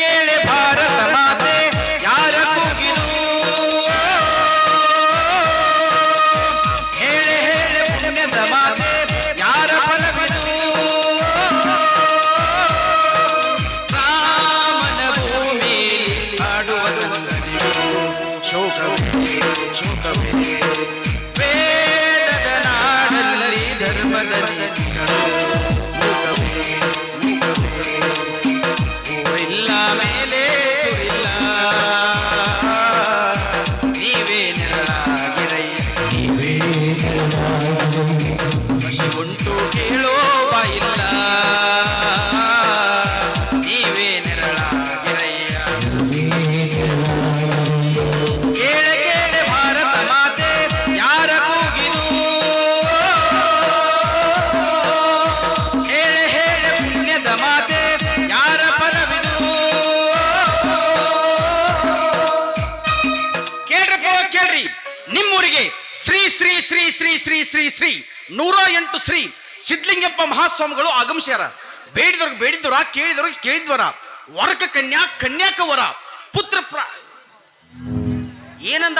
ಕೇಳೆ ನೂರ ಎಂಟು ಶ್ರೀ ಸಿದ್ಲಿಂಗಪ್ಪ ಮಹಾಸ್ವಾಮಿಗಳು ಆಗಮಿಸ್ಯಾರ. ಬೇಡಿದವ್ರಿಗೆ ಬೇಡಿದವರ ಕೇಳಿದವ್ರಿಗೆ ಕೇಳಿದ್ವರ ವರಕ ಕನ್ಯಾ ಕನ್ಯಾಕ ವರ ಪುತ್ರ ಪ್ರ ಏನಂದ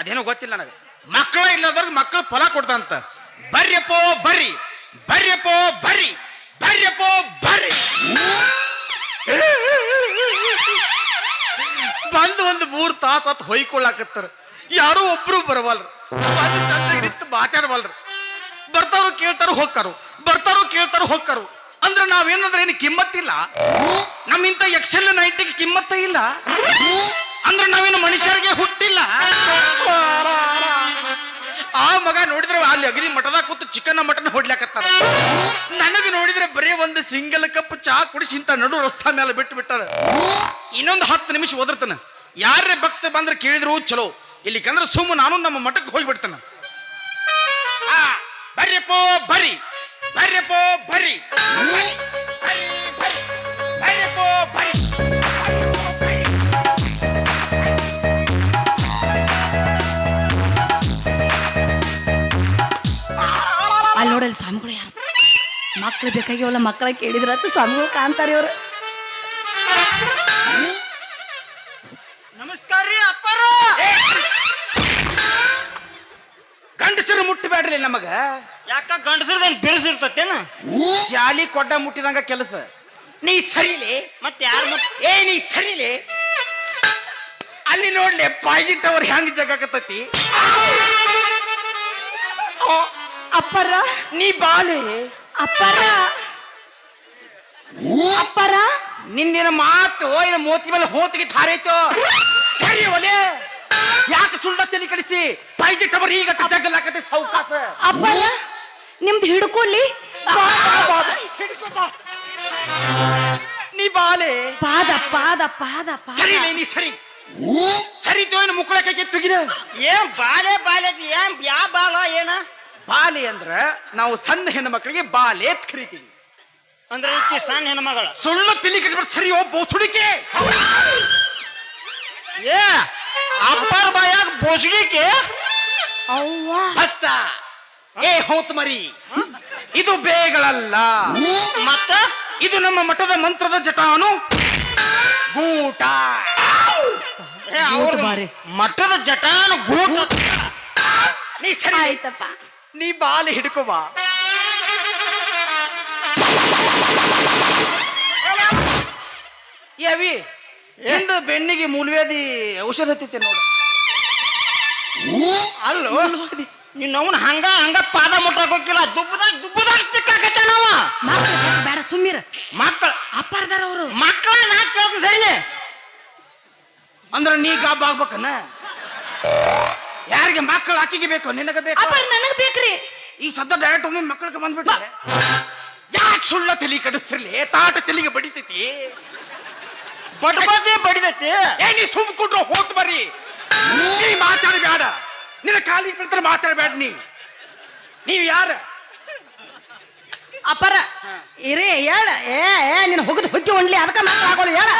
ಅದೇನೋ ಗೊತ್ತಿಲ್ಲ ನನಗೆ. ಮಕ್ಕಳ ಇಲ್ಲದವ್ರಿಗೆ ಮಕ್ಕಳು ಫಲ ಕೊಡ್ತಂತ ಬರ್ಯಪ್ಪೋ ಬರ್ರಿ ಬರ್ಯಪ್ಪೋ ಬರ್ರಿ ಬರ್ಯಪ್ಪೋ ಬರ್ರಿ. ಬಂದು ಒಂದು ಮೂರು ತಾಸ ಹೊಯ್ಕೊಳ್ಳಾಕತ್ತಾರ ಯಾರೋ ಒಬ್ರು ಬರವಲ್ರು. ಬಂದು ಚಂದ ಬರ್ತಾರು ಕೇಳ್ತಾರು ಹೋಗ್ತಾರು ಬರ್ತಾರು ಕೇಳ್ತಾರು ಹೋಗ್ತಾರು ಅಂದ್ರೆ ನಾವೇನಂದ್ರೆ ಏನು ಕಿಮ್ಮತ್ತಿಲ್ಲ? ನಮ್ಮಿಂತ ಎಕ್ಸೆಲ್ ನೈಟಿಗೆ ಕಿಮ್ಮತ್ತ ಇಲ್ಲ. ಅಂದ್ರೆ ನಾವೇನು ಮನುಷ್ಯರಿಗೆ ಹುಟ್ಟಿಲ್ಲ. ಆ ಮಗ ನೋಡಿದ್ರೆ ಅಲ್ಲಿ ಅಗ್ರಿ ಮಠದಾಗ ಕೂತು ಚಿಕನ್ ಮಟನ್ ಹೊಡ್ಲಾಕತ್ತಾರ ನನಗೆ ನೋಡಿದ್ರೆ ಬರೀ ಒಂದು ಸಿಂಗಲ್ ಕಪ್ ಚಾ ಕುಡಿಸಿ ಇಂತ ನಡು ರಸ್ತಾ ಮೇಲೆ ಬಿಟ್ಟು ಬಿಟ್ಟಾರ. ಇನ್ನೊಂದು ಹತ್ತು ನಿಮಿಷ ಓದಿರ್ತಾನ. ಯಾರೇ ಭಕ್ತ ಬಂದ್ರೆ ಕೇಳಿದ್ರು, ಚಲೋ, ಇಲ್ಲಿ ಕಂದ್ರೆ ಸುಮ್ಮ ನಾನು ನಮ್ಮ ಮಠಕ್ಕೆ ಬರ್ರಿಯಪ್ಪೋ ಬರ್ರಿ ಬರ್ರಿಯಪ್ಪೋ ಬರ್ರಿ ಬರ್ರಿ, ಬರ್ರಿ, ಬರ್ರಿ. ಬರ್ರಿಯಪ್ಪೋ ಬರ್ರಿ ಅಲ್ಲಿ ನೋಡಲ್ಲಿ ಸ್ವಾಮಿಗಳು ಯಾರು ಮಕ್ಳು ಬೇಕಾಗ್ಯವಲ್ಲ ಮಕ್ಕಳ ಕೇಳಿದ್ರತ್ತ ಸ್ವಾಮಿಗಳು ಕಾಣ್ತಾರೆ ಇವ್ರು ಗಂಡಸರ್ದೇನ್ ಬಿರುಸಿರ್ತತೇನ ಶಾಲಿ ಕೊಡ್ಡ ಮುಟ್ಟಿದಂಗ ಕೆಲಸ. ನೀ ಸರಿಲಿ. ಮತ್ತೆ ಯಾರು ಮತ್ತೆ? ಏ ನೀ ಸರಿಲಿ. ಅಲ್ಲಿ ನೋಡ್ಲಿ ಪಾಯ್ಜಿ ಟವರ್ ಹೆಂಗ್ ಜಗಾಕತ್ತತಿ? ಅಪ್ಪರ? ನೀ ಬಾಲೆ. ಅಪ್ಪರ? ಅಪ್ಪರ? ನಿಂದಿನ ಮಾತು ಏನ ಮೋತಿ ಮೇಲೆ ಹೋತಿಗೆ ಹಾರೈತು ಸರಿ ಒಲೆ. ಯಾಕೆ ಸುಳ್ಳ ತಲೆ ಕಡಿಸಿ ಪಾಯ್ಜಿ ಟವರ್ ಈಗ ಜಗಲಾಕತ್ತೆ ಸೌಕಾಸ ಅಪ್ಪರ? ನಿಮ್ದು ಹಿಡ್ಕೊಲ್ಲಿ. ಬಾ, ಬಾ, ಬಾ, ಬಾ. ಹಿಡ್ಕೊ ಬಾ. ನೀ ಬಾಲೆ. ಪಾದ ಪಾದ ಪಾದ ಪಾದ. ಸರಿ ನೀ ಸರಿ. ಸರಿತು ಏನು ಮುಕ್ಕಳಕ್ಕೆ ತುಗಿದ ಏನ್ ಬಾಲೆ ಬಾಲೆ ಅದ್? ಏನ್ ಯಾ ಬಾಲ ಏನ? ಬಾಲೆ ಅಂದ್ರ ನಾವು ಸಣ್ಣ ಹೆಣ್ಣು ಮಕ್ಕಳಿಗೆ ಬಾಲೆ ಅಂತ ಕರಿತೀವಿ. ಅಂದ್ರೆ ಈಕಿ ಸಣ್ಣ ಹೆಣ್ಮಗಳ ಸುಳ್ಳು ತಿಳಿ ಕಟ್ಬಿಟ್ಟು ಸರಿ ಓ ಬೋಸುಡಿಕೆ ಏ ಅಪ್ಪಾರ ಬಾಯಾಗ ಬೋಸುಡಿಕೆ ಅವ್ವ. ಭತ್ತ. ಏ ಹೋತ್ ಮರಿ. ಇದು ಬೇಗಳಲ್ಲ. ಮತ್ತ ಇದು ನಮ್ಮ ಮಠದ ಮಂತ್ರದ ಜಟಾನು. ಗೂಟ. ಏ, ಅವ್ರ್ದ್ ಬಾರಿ. ಮಠದ ಜಟಾನು ಗೂಟ. ನೀ ಸರಿ. ಆಯ್ತಪ್ಪ. ನೀ ಬಾಲೆ ಹಿಡ್ಕೋ ಬಾ. ಯವಿ ಹಿಂದ ಬೆನ್ನಿಗೆ ಮೂಲವ್ಯಾಧಿ ಔಷಧ ಹತ್ತಿತ್ತೆ ನೋಡು. ಅಲ್ಲೋ. ನೀನ್ ಅವನ್ ಹಂಗ ಹಂಗ ಪಾದ ಮುಟ್ಟಕ್ ಹೋಗಿಲ್ಲ ದುಬ್ಬದಾಗ ದುಬ್ಬದಾಗ ಚಿಕ್ಕಾಕತ್ತ ನಾವ ಬೇಡ ಸುಮ್ಮಿರ ಮಕ್ಕಳ ಅಪ್ಪಾರ್ದಾರ ಅವರು. ಮಕ್ಕಳ ನಾ ಕೇಳ್ತು ಸರಿ ಅಂದ್ರ ನೀ ಗಾಬ್ ಆಗ್ಬೇಕನ್ನ ಯಾರಿಗೆ ಮಕ್ಕಳು ಆಕಿಗೆ ಬೇಕು ನಿನಗ ಬೇಕು? ಅಪ್ಪರ ನನಗ್ ಬೇಕ್ರಿ. ಈ ಸದ್ದ ಡೈರೆಕ್ಟ್ ಒಮ್ಮೆ ಮಕ್ಕಳಿಗೆ ಬಂದ್ಬಿಟ್ರೆ? ಯಾಕೆ ಸುಳ್ಳ ತಲಿ ಕಡಿಸ್ತಿರ್ಲಿ? ತಾಟ ತಲಿಗೆ ಬಡಿತೈತಿ? ಬಡ್ಬಡ್ದೆ ಬಡಿದೈತಿ ಏ ನೀ ಸುಮ್ ಕೊಟ್ರು ಹೋತ್ ಬರ್ರಿ. ನೀ ಮಾತಾಡಬೇಡ. ನಿನ್ನ ಕಾಲಿಗೆ ಬಿಡ್ತಾರೆ ಮಾತಾಡಬೇಡ ನೀ. ನೀವು ಯಾರ? ಅಪರ. ಇರೇ ಹೇಳ. ಏ ಏ ನಿನ್ನ ಹೋಗದ್ ಹೊಕ್ಕಿ ಒಣ್ಲಿ ಅದಕ್ಕ ಆಗೋಳು ಹೇಳ.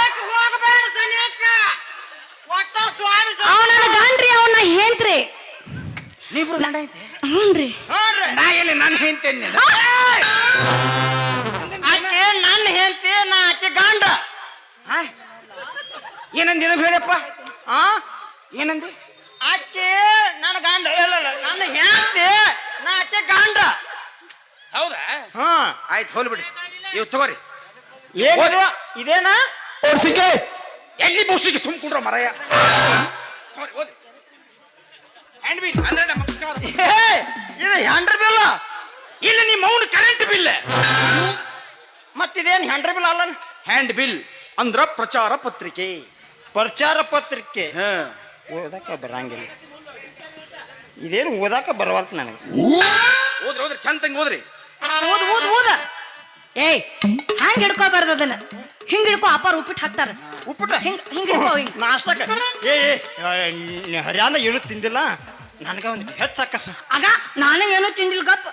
ಅವ ನನ್ನ ಗಾಂಡ್ರಿ ಅವನ್ನ ಹೇಳ್ತ್ರಿ ನೀಬ್ರು ಗಂಡ ಐತೆ ಹ್ಞೂನ್ರಿ ನಾ ಎಲ್ಲಿ ನಾನು ಹೇಳ್ತೇನೆ ಆಕೆ ನನ್ನ ಹೆಂಡತಿ ನಾ ಆಕೆ ಗಂಡ. ಏನಂದಿನ ಏನಂದಿ ಏನಂದ್ ಹೇಳಪ್ಪ? ಆ? ಏನಂದಿ? ಆಕೆ ನನ್ನ ಗಂಡ ಇಲ್ಲ ಇಲ್ಲ, ನನ್ನ ಹೆಂಡತಿ ನಾ ಅಕ್ಕಿ ಗಂಡ. ಹೌದಾ? ಹಾ. ಆಯ್ತು ಹೋಲ್ ಬಿಡಿ. ಇವ್ ತಗೋರಿ. ಏನು ಇದೇನಾ? ಓಡ್ಸಿಕೆ ಎಲ್ಲಿ ಬಹುಶಿಗೆ ಸುಮ್ ಕುಂಡ್ರ ಮರಯ? ಹೋರಿ, ಓದಿ ಹ್ಯಾಂಡ್ ಬಿಲ್ ಅಂದ್ರೆ ನಮ್ಮ ಅಕ್ಕ. ಏ, ಇದು ಹ್ಯಾಂಡ್ರ ಬಿಲ್ ಇಲ್ಲ ನಿಮ್ಮ ಮೌನ ಕರೆಂಟ್ ಬಿಲ್ ಮತ್ತಿದೇನು ಹ್ಯಾಂಡ್ರ ಬಿಲ್ ಅಲ್ಲ ಹ್ಯಾಂಡ್ ಬಿಲ್ ಅಂದ್ರ ಪ್ರಚಾರ ಪತ್ರಿಕೆ. ಪ್ರಚಾರ ಪತ್ರಿಕೆ. ಹಾ. ಓದಾಕ ಬರಂಗಿಲ್ಲ. ಇದೇನು ಓದಾಕ ಬರವಲ್ತ ನನಗೆ. ಓದ್ರಿ ಓದ್ರಿ ಚಂದ ತಂಗಿ ಓದ್ರಿ. ಓದ್ ಓದ್ ಓದ. ಏಯ್ ಹಂಗ ಹಿಡ್ಕೋಬಾರ್ದು ಅದನ್ನ. ಹಿಂಗ ಹಿಡ್ಕೋ ಅಪ್ಪಾರ ಉಪ್ಪಿಟ್ಟು ಹಾಕ್ತಾರ. ಉಪ್ಪಿಟ್ಟು? ಹಿಂಗ ಹಿಂಗ ಹಿಡ್ಕೋ ಹಿಂಗ್. ನಾಷ್ಟಕ ಏ ಏ, ಹರ್ಯಾಣ ಏನು ತಿಂದಿಲ್ಲ? ನನಗ ಒಂದು ಹೆಚ್ಚು ಅಕ್ಕಸ ಆಗ ನಾನೇ ಏನು ತಿಂದಿಲ್ಲ ಗಪ್.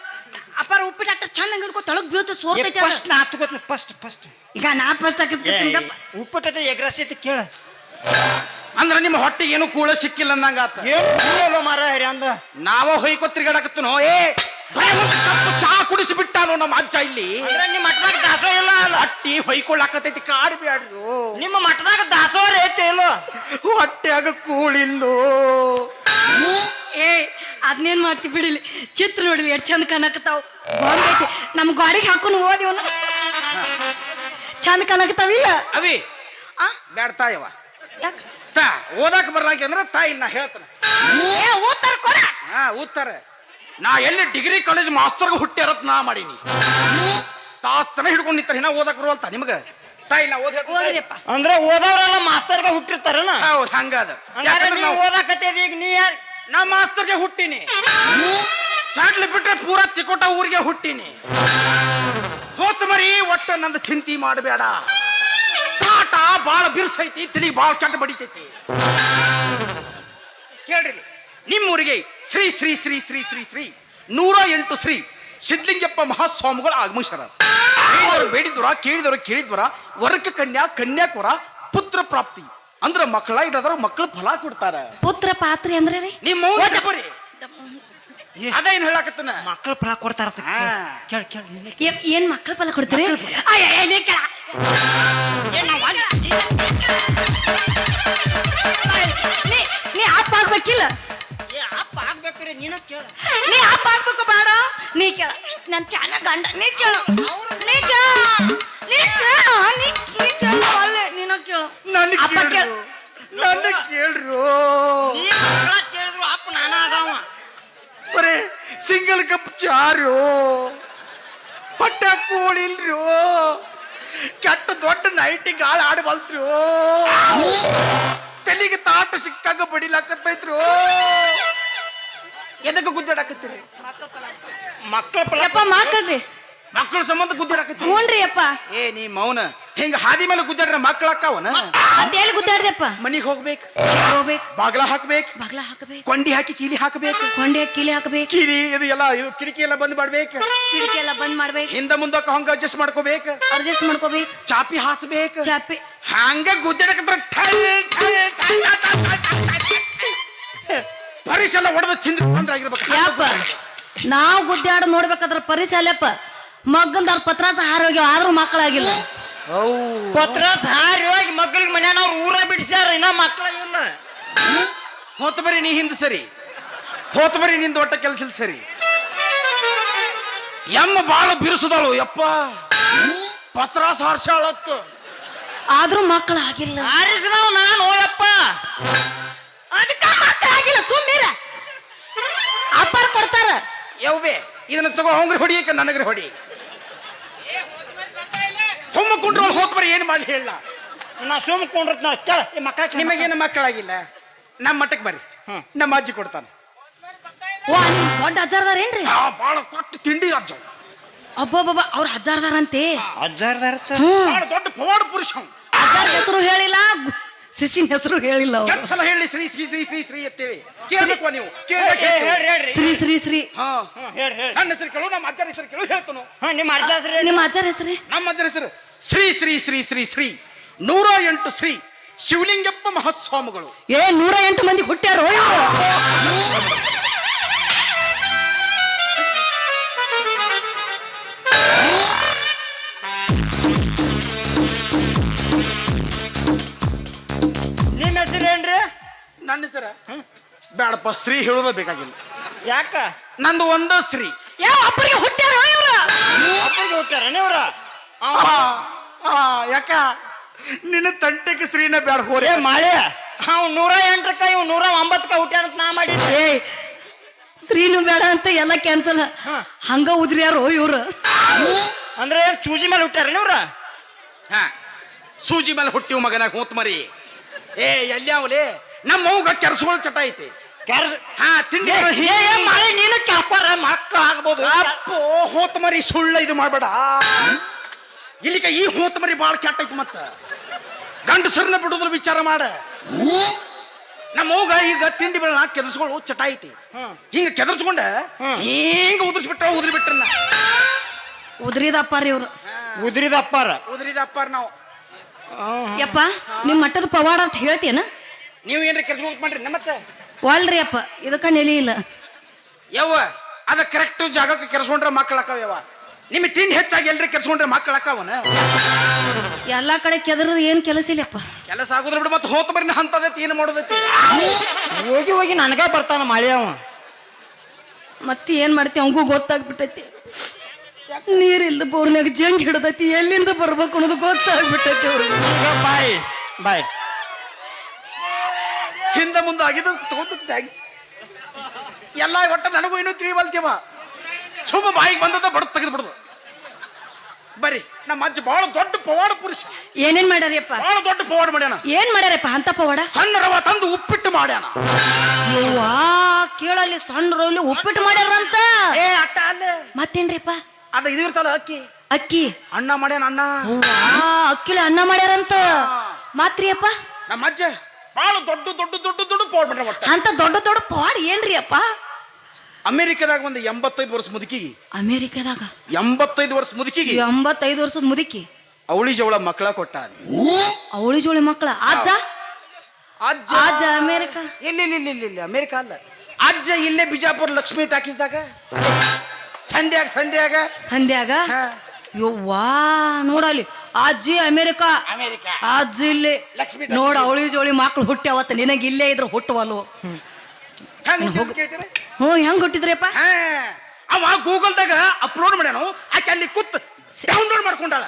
ಅಪ್ಪಾರ ಉಪ್ಪಿಟ್ಟು ಹಾಕ್ತಾರ ಚಂದ ಹಿಂಗ್ ಹಿಡ್ಕೊ ತಳಗ್ ಬೀಳ್ತು ಸೋರ್ತೈತಿ. ಫಸ್ಟ್ ನಾ ತಗೋತೀನಿ ಫಸ್ಟ್ ಫಸ್ಟ್ ಈಗ ನಾ ಫಸ್ಟ್ ಹಾಕಿಸ್ಕೊತೀನಿ ಗಪ್. ಉಪ್ಪಿಟ್ಟತೆ ಎಗ್ರಾಸಿ ಐತಿ ಕೇಳ. ಅಂದ್ರ ನಿಮ್ಮ ಹೊಟ್ಟೆ ಏನು ಕೂಳ ಸಿಕ್ಕಿಲ್ಲ ಅನ್ನಂಗಾತ ಏನು ಮಾರ ಅಂದ? ನಾವ ಹೊಯ್ಕೊ ತಿರ್ಗಾಡಕತ್ತನೋ ಏ ಚಾ ಕುಡಿಸಿ ಬಿಟ್ಟಾನು ನಮ್ಮ ಅಜ್ಜ ಇಲ್ಲಿ? ಅಂದ್ರೆ ನಿಮ್ಮ ಮಠದಾಗ ದಾಸೋ ಇಲ್ಲ ಅಲ್ಲ? ಹೊಯ್ಕೊಳ್ಳಾಕತೈತಿ ಕಾಡು ಬ್ಯಾಡ್ರು. ನಿಮ್ಮ ಮಠದಾಗ ದಾಸೋ ಐತೆ ಇಲ್ಲೋ? ಹೊಟ್ಟೆಯಾಗ ಕೂಳಿಲ್ಲೋ. ಏ ಅದನ್ನೇನ್ ಮಾಡ್ತಿ ಬಿಡಿಲಿ? ಚಿತ್ರ ನೋಡಿಲಿ ಎಷ್ಟು ಚಂದ ಕಾಣಕತ್ತಾವ. ನಮ್ಮ ಐತಿ. ನಮ್ ಗಾಡಿಗೆ ಹಾಕೊಂಡು ಹೋದಿ ಅವನ ಚಂದ ಕಾಣಕತ್ತಾವಿಲ್ಲ? ಅವಿ ಆ? ಬ್ಯಾಡ ತಾಯವ ಯಾಕ? ತಾ ಬರ್ಲಾಕಿ ಅಂದ್ರೆ ತಾಯಿ ನಾ ಹೇಳ್ತಾನೆ. ಏ ಓದ್ತಾರ ಕೊಡ. ಹಾ ಓದ್ತಾರೆ ನಾ ಎಲ್ಲಿ ಡಿಗ್ರಿ ಕಾಲೇಜ್ ಮಾಸ್ತರ್ಗೆ ಹುಟ್ಟಿರತ್ ನಾ ಮಾಡೀನಿ. ತಾಸ್ತನ ಹಿಡ್ಕೊಂಡು ನಿಂತಾರ ಇನ್ನ ಓದಕ್ ಬರುವಲ್ತ ನಿಮಗ? ತಾಯಿ ನಾ ಓದ್ ಅಂದ್ರೆ ಓದೋರೆಲ್ಲ ಮಾಸ್ತರ್ಗ ಹುಟ್ಟಿರ್ತಾರನ ಹೌದು ಹಂಗಾದ. ಹಂಗಾರೆ ಯಾಕಂದ್ರ ನೀವು ನಾವು- ಓದಾಕತ್ತೇದಿ ಈಗ ನೀ ಯಾರ್? ನಾ ಮಾಸ್ತರ್ಗೆ ಹುಟ್ಟಿನಿ. ಸಾಡ್ಲಿ ಬಿಟ್ರೆ ಪೂರಾ ತಿಕೋಟ ಊರಿಗೆ ಹುಟ್ಟಿನಿ. ಹೋತ್ ಮರಿ ಒಟ್ಟ ನಂದು ಚಿಂತಿ ಮಾಡಬೇಡ. ತಾಟ ಬಾಳ ಬಿರ್ಸೈತಿ ತಲಿ ಬಾಳ ಚಟ ಬಡಿತೈತಿ. ಕೇಳ್ರಿ ನಿಮ್ಮೂರಿಗೆ ಶ್ರೀ ಶ್ರೀ ಶ್ರೀ ಶ್ರೀ ಶ್ರೀ ಶ್ರೀ ನೂರ ಎಂಟು ಶ್ರೀ ಸಿದ್ಲಿಂಗಪ್ಪ ಮಹಾಸ್ವಾಮಿಗಳು ಆಗಮಿಸ್ಯಾರ. ಅವರು ಬೇಡಿದ್ವರ ಕೇಳಿದವರ ಕೇಳಿದ್ವರ ವರ್ಗ ಕನ್ಯಾ ಕನ್ಯಾಕುರ ಪುತ್ರ ಪ್ರಾಪ್ತಿ. ಅಂದ್ರ ಮಕ್ಕಳ ಇಡದ್ರ ಮಕ್ಕಳು ಫಲ ಕೊಡ್ತಾರ. ಪುತ್ರ ಪಾತ್ರಿ ಅಂದ್ರೆ ನಿಮ್ಮ ಅದೇನ್ ಹೇಳಕತ್ತನ? ಮಕ್ಕಳ ಫಲ ಕೊಡ್ತಾರ. ಕೇಳ ಕೇಳ ಏ- ಏನ್ ಮಕ್ಕಳ ಫಲ ಕೊಡ್ತೀರಿ? ಅಯ್ಯ, ಏ, ನೀ ಕೇಳ. ನೀ- ನೀ ಅಪ್ಪ ಆಗ್ಬೇಕಿಲ್ಲ? ಏ ಅಪ್ಪ ಆಗ್ಬೇಕ್ರಿ ನೀನ ಕೇಳ. ನೀ ಅಪ್ಪ ಆಗ್ಬೇಕು ಬೇಡ. ನೀ ಕೇಳ. ನನ್ ಚಾನ ಗಂಡ ನೀ ಕೇಳು. ನೀ ಕೇಳ. ನೀ ಕೇಳ. ನೀ ನೀ ಕೇಳು ಒಳ್ಳೆ. ನೀನು ಕೇಳು. ನನ್ನ ಅಪ್ಪ ಕೇಳು. ನನ್ನ ಕೇಳ್ರು. ನೀ ಮಕ್ಕಳ ಕೇಳಿದ್ರು ಅಪ್ಪ ನಾನ ಆಗವ ಬರೇ ಸಿಂಗಲ್ ಕಪ್ ಚಾರು ಪಟ್ಟ ಕೋಳಿಲ್ರು, ಕೆಟ್ಟ ದೊಡ್ಡ ನೈಟಿ ಗಾಳ ಆಡಿ ಬಲ್ತ್ರು. ತಲೆಗೆ ತಾಟ ಸಿಕ್ಕಾಗ ಬಡಿಲಾಕತ್ತೈತ್ರು ಎದಕ್ಕೆ ಗುದ್ದಾಡಕತ್ತೀರಿ? ಮಕ್ಕಳ ಫಲ ಯಪ್ಪ ಮಾಕಡ್ರಿ ಮಕ್ಕಳ ಸಂಬಂಧ ಗುದ್ದಾಡಕ್ಕೂನ್ರಿಯಪ್ಪ ಹ್ಞೂನ್ರಿ ಅಪ್ಪ ಏ ನೀ ಮೌನ ಹಿಂಗ ಹಾದಿ ಮೇಲೆ ಗುದ್ದಾಡ್ರ ಮಕ್ಕಳ ಅಕ್ಕಾವನ ಎಲ್ಲಿ ಗುದ್ದಾಡ್ದಪ್ಪ ಮನಿಗ್ ಹೋಗ್ಬೇಕು ಹೋಗ್ಬೇಕು ಬಾಗ್ಲ ಹಾಕ್ಬೇಕು ಬಾಗ್ಲ ಹಾಕಬೇಕು ಕೊಂಡಿ ಹಾಕಿ ಕೀಲಿ ಹಾಕಬೇಕು ಕೊಂಡೆ ಕೀಲಿ ಹಾಕಬೇಕು ಕಿರಿ ಇದು ಎಲ್ಲ ಇದು ಕಿಟಕಿ ಎಲ್ಲ ಬಂದ್ ಮಾಡ್ಬೇಕು ಕಿಟಕಿ ಎಲ್ಲ ಬಂದ್ ಮಾಡ್ಬೇಕು ಹಿಂದ ಮುಂದಕ್ಕ ಹಂಗ ಅಡ್ಜಸ್ಟ್ ಮಾಡ್ಕೋಬೇಕು ಅಡ್ಜಸ್ಟ್ ಮಾಡ್ಕೋಬೇಕು ಚಾಪಿ ಹಾಸ್ಬೇಕು ಚಾಪಿ ಹಂಗ ಗುದ್ದಾಡಕತ್ರ ಪರಿಸೆಲ್ಲ ಹೊಡೆದ ಚಿಂದ್ರ ಬಂದ್ರ ಆಗಿರ್ಬೇಕು ಯಪ್ಪ ನಾವು ಗುದ್ದಾಡ ನೋಡ್ಬೇಕಾದ್ರ ಪರಿಸಲ್ಲಪ್ಪ ಮಗ್ಗಲ್ದಾರ ಪತ್ರಾಸ ಹಾರೋಗ್ಯಾವ ಆದ್ರೂ ಮಕ್ಕಳಾಗಿಲ್ಲ ಪತ್ರ ಹಾರಿ ಹೋಗಿ ಮಕ್ಕಳಿಗೆ ಮನ್ಯಾನ ಅವ್ರು ಊರ ಬಿಡಿಸ್ಯಾರ ಇನ್ನ ಮಕ್ಕಳ ಇಲ್ಲ. ಹೋತ ಬರೀ ನೀ ಹಿಂದ ಸರಿ. ಹೋತ ಬರಿ ನಿಂದ ಒಟ್ಟ ಕೆಲಸ ಇಲ್ಲ ಸರಿ. ಎಮ್ಮ ಬಾಳ ಬಿರುಸುದಾಳು ಯಪ್ಪ. ಪತ್ರಾಸ ಹರ್ಷಾಳಕ್ಕ ಆದ್ರೂ ಮಕ್ಕಳಾಗಿಲ್ಲ. ಹಾರಿಸಿದವ್ ನಾನು ಹೋಯಪ್ಪ ಅದಕ್ಕ ಮಕ್ಕಳಾಗಿಲ್ಲ ಸುಮ್ಮೀರ ಅಪ್ಪಾರ ಕೊಡ್ತಾರ. ಯವ್ವೆ ಇದನ್ನ ತಗೋ ಹೋಗ್ರಿ ಹೊಡಿಯಕ್ಕೆ ನನಗ್ರಿ ಹೊಡಿ. ಸುಮ್ಮ ಕುಂಡ್ರ ಹೋಗಿ ಬರೀ ಏನ್ ಮಾಡಿ ಹೇಳ. ನಾ ಸುಮ್ ಕೊಂಡಿರ್ತ ನಾ ಕೇಳ ಈ ಮಕ್ಕಳ ನಿಮಗೇನು ಮಕ್ಕಳಾಗಿಲ್ಲ ನಮ್ಮ ಮಟ್ಟಕ್ಕೆ ಬರ್ರಿ. ನಮ್ಮ ಅಜ್ಜಿ ಕೊಡ್ತಾನೆ. ಓ ನಿಮ್ ದೊಡ್ಡ ಅಜ್ಜಾರ್ದಾರೇನ್ರಿ? ಆ ಬಾಳ ಕೊಟ್ಟು ತಿಂಡಿ ಅಜ್ಜ. ಅಬ್ಬಬ್ಬಬ್ಬ ಅವ್ರ ಅಜ್ಜಾರ್ದಾರಂತೆ? ಅಜ್ಜಾರ್ದಾರ ಬಾಳ ದೊಡ್ಡ ಪವಾಡ ಪುರುಷ ಅವ. ಅಜ್ಜಾರ ಹೆಸರು ಹೇಳಿಲ್ಲ ಶಿಶಿನ ಹೆಸರು ಹೇಳಿಲ್ಲ ಅವ್ರು. ಎಷ್ಟ್ ಸಲ ಹೇಳಿ ಶ್ರೀ ಶ್ರೀ ಶ್ರೀ ಶ್ರೀ ಶ್ರೀ ಎತ್ತೇವಿ. ಕೇಳ್ಬೇಕು ನೀವು ಕೇಳಿ ಕೇಳ್ಬೇಕು ಹೇಳ್ರಿ ಶ್ರೀ ಶ್ರೀ ಶ್ರೀ. ಹಾ. ಹ್ಮ್ ಹೇಳ್ರಿ ಹೇಳ್ರಿ. ನನ್ನ ಹೆಸರು ಕೇಳು ನಮ್ಮ ಅಜ್ಜನ ಹೆಸರು ಕೇಳು ಹೇಳ್ತಾನು. ಹಾ ನಿಮ್ಮ ಅಜ್ಜ ಹೆಸ್ರು ಹೇಳ್ರಿ. ನಿಮ್ಮ ಅಜ್ಜಾರ ಹೆಸರು? ನಮ್ಮ ಅಜ್ಜನ ಹೆಸರು ಶ್ರೀ ಶ್ರೀ ಶ್ರೀ ಶ್ರೀ ಶ್ರೀ. ನೂರ ಎಂಟು ಶ್ರೀ ಶಿವಲಿಂಗಪ್ಪ ಮಹಾಸ್ವಾಮಿಗಳು. ಏ ನೂರ ಎಂಟು ಮಂದಿ ಹುಟ್ಟ್ಯಾರ ನಿನ್ನ ಹೆಸರೇನ್ರಿ ನನ್ನ ಹೆಸರ? ಬೇಡಪ್ಪ ಶ್ರೀ ಹೇಳೋದ ಬೇಕಾಗಿಲ್ಲ. ಯಾಕ? ನಂದು ಒಂದ ಶ್ರೀ. ಯಾವ ಅಪ್ಪರಿಗೆ ಹುಟ್ಟ್ಯಾರ ಇವ್ರು? ನೀವ್ರ ಯಾಕ? ನಿನ್ನ ತಂಟಕ್ಕೆ ಶ್ರೀನ ಬ್ಯಾಡ ಹೋರೇ. ಏ ಮಾಳೆ. ಅವ್ ನೂರ ಎಂಟಕ್ಕ ಇವ್ ನೂರ ಒಂಬತ್ತಕ್ಕ ಹುಟ್ಟ್ಯಾನಂತ ನಾ ಮಾಡಿ ಶ್ರೀನು ಬೇಡ ಅಂತ ಎಲ್ಲ ಕ್ಯಾನ್ಸಲ್ ಹಾ. ಹಂಗ ಯಾರು ಇವ್ರು? ಅಂದ್ರೆ ಚೂಜಿ ಮೇಲೆ ಹುಟ್ಟ್ಯಾರ ನೀವ್ರ ಹಾ. ಸೂಜಿ ಮೇಲೆ ಹುಟ್ಟಿವ ಮಗನ ಹೋತ್ ಮರಿ. ಏ ಎಲ್ಯಾವಲೇ ನಮ್ಮ ಅವ್ಗ ಕೆರಸುಗಳ ಚಟ ಐತಿ. ಕೆರ್ಸ್ ಹಾ ತಿಂಡಿ ಮಾಳೆ ನೀನು ಕ್ಯಾಪಾರ ಮಕ್ಕ ಆಗ್ಬೋದು ಅಪ್ಪೋ ಹೋತ್ ಮರಿ ಸುಳ್ಳ ಇದು ಮಾಡ್ಬೇಡ. ಇಲ್ಲಿಕ ಈ ಹೋತ್ ಮರಿ ಬಾಳ ಕೆಟ್ಟ ಐತಿ ಮತ್ತ. ಗಂಡಸರನ್ನ ಬಿಡುದ್ರ ವಿಚಾರ ಮಾಡ. ನಮ್ಮ ಅವ್ಗ ಈಗ ತಿಂಡಿ ಬೆಳ ಕೆದರ್ಸ್ಕೊಳ್ಳು ಚಟ ಐತಿ. ಹಿಂಗ ಕೆದರ್ಸ್ಕೊಂಡ. ಹಿಂಗ ಉದುರ್ಸ್ಬಿಟ್ರ ಉದ್ರಿ ಬಿಟ್ರನ್ನ ಉದ್ರಿದಪ್ಪಾರ ಇವ್ರು. ಉದ್ರಿದ ಅಪ್ಪಾರ ಉದ್ರಿದ ಅಪ್ಪಾರ ನಾವು ಯಪ್ಪ ನಿಮ್ ಮಟ್ಟದ ಪವಾಡ ಅಂತ ಹೇಳ್ತೇನ ನೀವು ಏನ್ರಿ ಕೆಲ್ಸ ಮಾಡ್ರಿ ನಮ್ಮತ್ತ? ಒಳ್ರಿ ಅಪ್ಪ ಇದಕ್ಕ ನೆಲಿ ಇಲ್ಲ. ಯವ್ವ ಅದ ಕರೆಕ್ಟ್ ಜಾಗಕ್ಕೆ ಕೆರ್ಸ್ಕೊಂಡ್ರೆ ಮಕ್ಕಳು ನಿಮ್ಮ ತಿನ್ ಹೆಚ್ಚಾಗಿ ಎಲ್ರಿ ಕೆಲ್ಸ್ಕೊಂಡ್ರೆ ಮಕ್ಕಳ ಅಕ್ಕಾವನ ಎಲ್ಲಾ ಕಡೆ ಕೆದ್ರ ಏನ್ ಕೆಲಸ ಇಲ್ಲಪ್ಪ. ಕೆಲಸ ಆಗುದ್ರ ಬಿಡು ಮತ್ತೆ ಹೋತ ಬರ್ನ ಹಂತದೈತಿ ಏನು ಮಾಡೋದೈತಿ? ಹೋಗಿ ಹೋಗಿ ನನಗ ಬರ್ತಾನ ಮಾಳಿ ಅವ. ಮತ್ತೆ ಏನ್ ಮಾಡ್ತಿ ಅವಂಗೂ ಗೊತ್ತಾಗ್ಬಿಟ್ಟೈತಿ. ನೀರಿಲ್ದ ಬೋರ್ನಾಗ ಜಂಗ್ ಹಿಡ್ದೈತಿ ಎಲ್ಲಿಂದ ಬರ್ಬೇಕು ಅನ್ನೋದು ಗೊತ್ತಾಗ್ಬಿಟ್ಟೈತಿ ಅವ್ರಿಗೆ. ಬಾಯ್ ಬಾಯ್. ಹಿಂದೆ ಮುಂದೆ ಆಗಿದ್ದು ತಗೊಂಡು ಟ್ಯಾಕ್ಸ್ ಎಲ್ಲ ಒಟ್ಟ ನನಗೂ ಇನ್ನೂ ತಿಳಿವಲ್ತೀವ. ಸುಮ್ಮ ಬಾಯಿಗೆ ಬಂದದ ಬಡ ತೆಗೆದು ಬಿಡುದು. ಬರ್ರಿ ನಮ್ಮ ಅಜ್ಜ ಬಹಳ ದೊಡ್ಡ ಪವಾಡ ಪುರುಷ. ಏನೇನ್ ಮಾಡ್ಯಾರಪ್ಪ ಬಹಳ ದೊಡ್ಡ ಪವಾಡ ಮಾಡ್ಯಾನ. ಏನ್ ಮಾಡ್ಯಾರಪ್ಪ ಅಂತ ಪವಾಡ? ಸಣ್ಣ ರವ ತಂದು ಉಪ್ಪಿಟ್ಟು ಮಾಡ್ಯಾನ. ಯವ್ವಾ ಕೇಳಲ್ಲಿ ಸಣ್ಣ ರವಲಿ ಉಪ್ಪಿಟ್ಟು ಮಾಡ್ಯಾರಂತ? ಏ ಅಟ್ಟ ಅಲ್ಲ. ಮತ್ತೇನ್ರಿಪ್ಪ? ಅದ ಇದು ಇರ್ತಾವಲ್ಲ ಅಕ್ಕಿ. ಅಕ್ಕಿ. ಅಣ್ಣ ಮಾಡ್ಯಾನ ಅಣ್ಣ ಆ ಅಕ್ಕಿಲಿ ಅನ್ನ ಮಾಡ್ಯಾರಂತ? ಮಾತ್ರಿಯಪ್ಪ? ನಮ್ಮ ಅಜ್ಜ ಬಹಳ ದೊಡ್ಡ ದೊಡ್ಡ ದೊಡ್ಡ ದೊಡ್ಡ ಪವಾಡ ಮಾಡ್ಯಾರ ಅಂತ ದೊಡ್ಡ ದೊಡ್ಡ ಪವಾಡ ಏನ್ರಿ ಅಪ್ಪ ಅಮೆರಿಕದಾಗ ಒಂದು ಎಂಬತ್ತೈದು ವರ್ಷ ಮುದುಕಿಗೆ. ಅಮೇರಿಕಾದಾಗ? ಎಂಬತ್ತೈದು ವರ್ಷ ಮುದುಕಿಗೆ. ಎಂಬತ್ತೈದು ವರ್ಷದ ಮುದುಕಿ. ಅವಳಿ ಜವಳ ಮಕ್ಕಳ ಕೊಟ್ಟ ಅವಳಿ ಜೋಳಿ ಮಕ್ಕಳ. ಅಜ್ಜ? ಅಜ್ಜ. ಅಜ್ಜ ಅಮೇರಿಕ? ಇಲ್ಲ ಇಲ್ಲ ಇಲ್ಲ ಇಲ್ಲ ಇಲ್ಲ ಅಮೆರಿಕ ಅಲ್ಲ. ಅಜ್ಜ ಇಲ್ಲೇ ಬಿಜಾಪುರ ಲಕ್ಷ್ಮಿ ಟಾಕಿಸ್ದಾಗ ಸಂಧ್ಯಾಗ ಸಂಧ್ಯಾಗ ಸಂಧ್ಯಾಗ ಹಾ. ಯವ್ವಾ ನೋಡಲ್ಲಿ ಅಜ್ಜಿ ಅಮೇರಿಕ. ಅಮೆರಿಕ. ಅಜ್ಜಿ ಇಲ್ಲಿ. ಲಕ್ಷ್ಮೀ ನೋಡ ಅವಳಿ ಜೋಳಿ ಮಕ್ಳು ಹುಟ್ಟ್ಯಾವತ್ತ. ನಿನಗೆ ಇಲ್ಲೇ ಇದ್ರ ಹುಟ್ಟುವಲ್ವು ಹೆಂಗ್ ಹುಟ್ಟಿದ್ ಕೇಳ್ತೀರಿ? ಹ್ಞೂ ಹೆಂಗ್ ಕೊಟ್ಟಿದ್ರಪ್ಪ ಹಾ. ಅವ ಗೂಗಲ್ದಾಗ ಅಪ್ಲೋಡ್ ಮಾಡ್ಯಾನು. ಆಕೆ ಅಲ್ಲಿ ಕೂತ್ ಡೌನ್ಲೋಡ್ ಮಾಡ್ಕೊಂಡಾಳ.